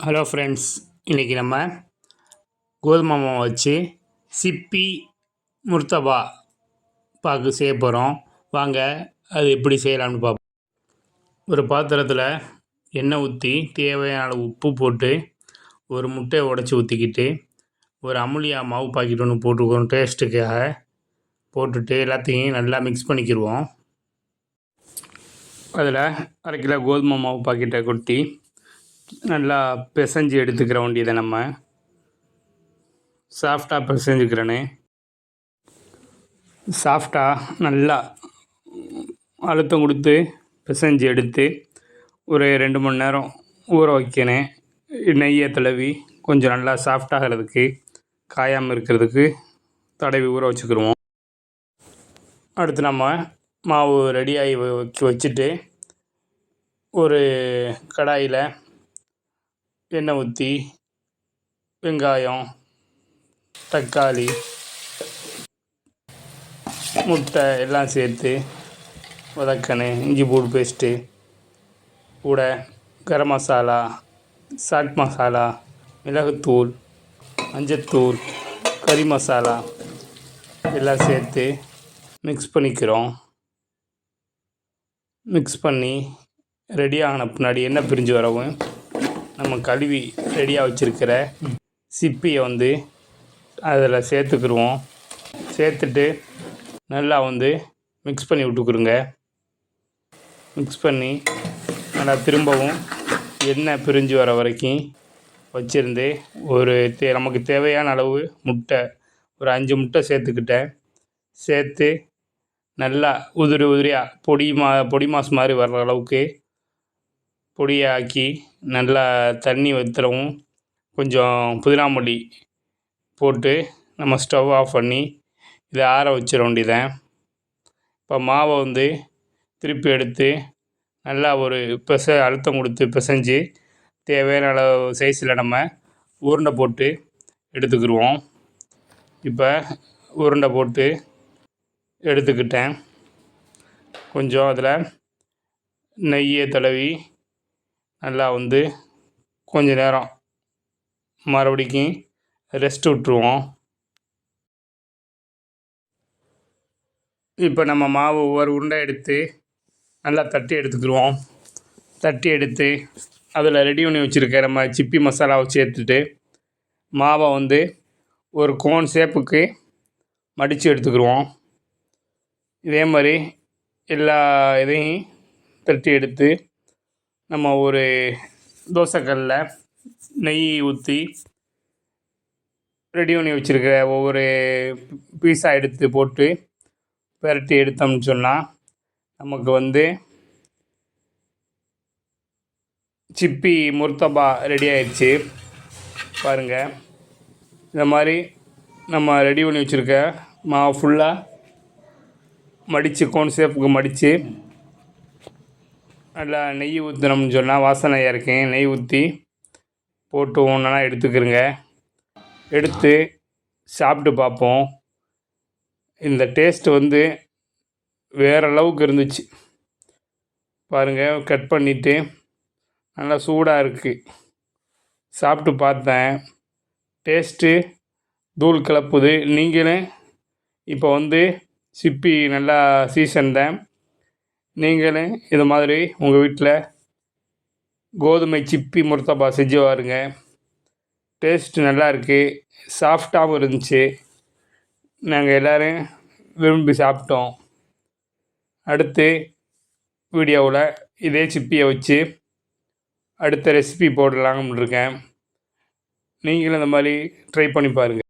Hello friends இன்றைக்கி நம்ம கோதுமை மாவை வச்சு சிப்பி முர்த்தபா பாக்கு செய்ய போகிறோம் வாங்க அது எப்படி செய்யலாம்னு பார்ப்போம். ஒரு பாத்திரத்தில் எண்ணெய் ஊற்றி தேவையான உப்பு போட்டு ஒரு முட்டையை உடச்சி ஊற்றிக்கிட்டு ஒரு அமுலியா மாவு பாக்கெட் ஒன்று போட்டுக்கிறோம் டேஸ்ட்டுக்காக போட்டுட்டு எல்லாத்தையும் நல்லா மிக்ஸ் பண்ணிக்கிடுவோம் அதில் அரை கிலோ கோதுமை மாவு பாக்கெட்டை கொட்டி நல்லா பிசைஞ்சு எடுத்துக்கிற வேண்டியதை நம்ம சாஃப்டாக பிசைஞ்சுக்கிறனே. சாஃப்டாக நல்லா அழுத்தம் கொடுத்து பிசைஞ்சு எடுத்து ஒரு ரெண்டு மணி நேரம் ஊற வைக்கணும் நெய்யை தடவி கொஞ்சம் நல்லா சாஃப்டாகிறதுக்கு காயாமல் இருக்கிறதுக்கு தடவி ஊற வச்சுக்கிடுவோம் அடுத்து நம்ம மாவு ரெடியாகி வச்சுட்டு ஒரு கடாயில் எண்ணெய் ஊற்றி வெங்காயம் தக்காளி முட்டை எல்லாம் சேர்த்து வதக்கணும் இஞ்சி பூண்டு பேஸ்ட்டு கூட கரம் மசாலா சாட் மசாலா மிளகுத்தூள் மஞ்சத்தூள் கறி மசாலா எல்லாம் சேர்த்து மிக்ஸ் பண்ணிக்கிறோம். மிக்ஸ் பண்ணி ரெடி ஆன பின்னாடி என்ன பிரிஞ்சு வரவும் நம்ம கழுவி ரெடியாக வச்சுருக்கிற சிப்பியை வந்து அதில் சேர்த்துக்கிடுவோம் சேர்த்துட்டு நல்லா வந்து மிக்ஸ் பண்ணி விட்டுக்குருங்க. மிக்ஸ் பண்ணி நல்லா திரும்பவும் எண்ணெய் பிரிஞ்சு வர வரைக்கும் வச்சுருந்து ஒரு தே நமக்கு தேவையான அளவு முட்டை ஒரு அஞ்சு முட்டை சேர்த்துக்கிட்டேன். சேர்த்து நல்லா உதிரி உதிரியாக பொடி மா பொடி மாஸ் மாதிரி வர்ற அளவுக்கு பொடியாக்கி நல்லா தண்ணி வற்றவும் கொஞ்சம் புதினா மல்லி போட்டு நம்ம ஸ்டவ் ஆஃப் பண்ணி இதை ஆற வச்சிட வேண்டியதான் இப்போ மாவை வந்து திருப்பி எடுத்து நல்லா ஒரு பெச அழுத்தம் கொடுத்து பிசைஞ்சு தேவையான அளவு சைஸில் நம்ம உருண்டை போட்டு எடுத்துக்கிடுவோம் இப்போ உருண்டை போட்டு எடுத்துக்கிட்டேன். கொஞ்சம் அதில் நெய்யை தடவி நல்லா வந்து கொஞ்ச நேரம் மறுபடிக்கும் ரெஸ்ட் விட்ருவோம் இப்போ நம்ம மாவு ஒவ்வொரு உருண்டை எடுத்து நல்லா தட்டி எடுத்துக்கிடுவோம் தட்டி எடுத்து அதில் ரெடி பண்ணி வச்சுருக்க நம்ம சிப்பி மசாலாவை சேர்த்துட்டு மாவை வந்து ஒரு கோன் ஷேப்புக்கு மடித்து எடுத்துக்கிடுவோம் இதே மாதிரி எல்லா இதையும் தட்டி எடுத்து நம்ம ஒரு தோசைக்கல்லில் நெய் ஊற்றி ரெடி பண்ணி வச்சுருக்க ஒவ்வொரு பீஸாக எடுத்து போட்டு பெரட்டி எடுத்தோம்னு சொன்னால் நமக்கு வந்து சிப்பி முர்த்தபா ரெடி ஆயிடுச்சு. பாருங்கள் இந்த மாதிரி நம்ம ரெடி பண்ணி வச்சுருக்க மாவு ஃபுல்லாக மடித்து கோன் ஷேப்புக்கு மடித்து நல்லா நெய் ஊற்றினோம்னு சொன்னால் வாசனையாக இருக்கேன். நெய் ஊற்றி போட்டு ஒன்றா எடுத்துக்கிறங்க. எடுத்து சாப்பிட்டு பார்ப்போம். இந்த டேஸ்ட்டு வந்து வேறு அளவுக்கு இருந்துச்சு. பாருங்கள் கட் பண்ணிவிட்டு நல்லா சூடாக இருக்குது சாப்பிட்டு பார்த்தேன். டேஸ்ட்டு தூள் கலப்புது. நீங்களும் இப்போ வந்து சிப்பி நல்லா சீசன் தான். நீங்களும் இது மாதிரி உங்கள் வீட்டில் கோதுமை சிப்பி முர்த்தபா செஞ்சு பாருங்க. டேஸ்ட்டு நல்லா இருக்குது சாஃப்டாகவும் இருந்துச்சு. நாங்கள் எல்லோரும் விரும்பி சாப்பிட்டோம். அடுத்து வீடியோவில் இதே சிப்பியை வச்சு அடுத்த ரெசிபி போடலாம்னு இருக்கேன். நீங்களும் இந்த மாதிரி ட்ரை பண்ணி பாருங்கள்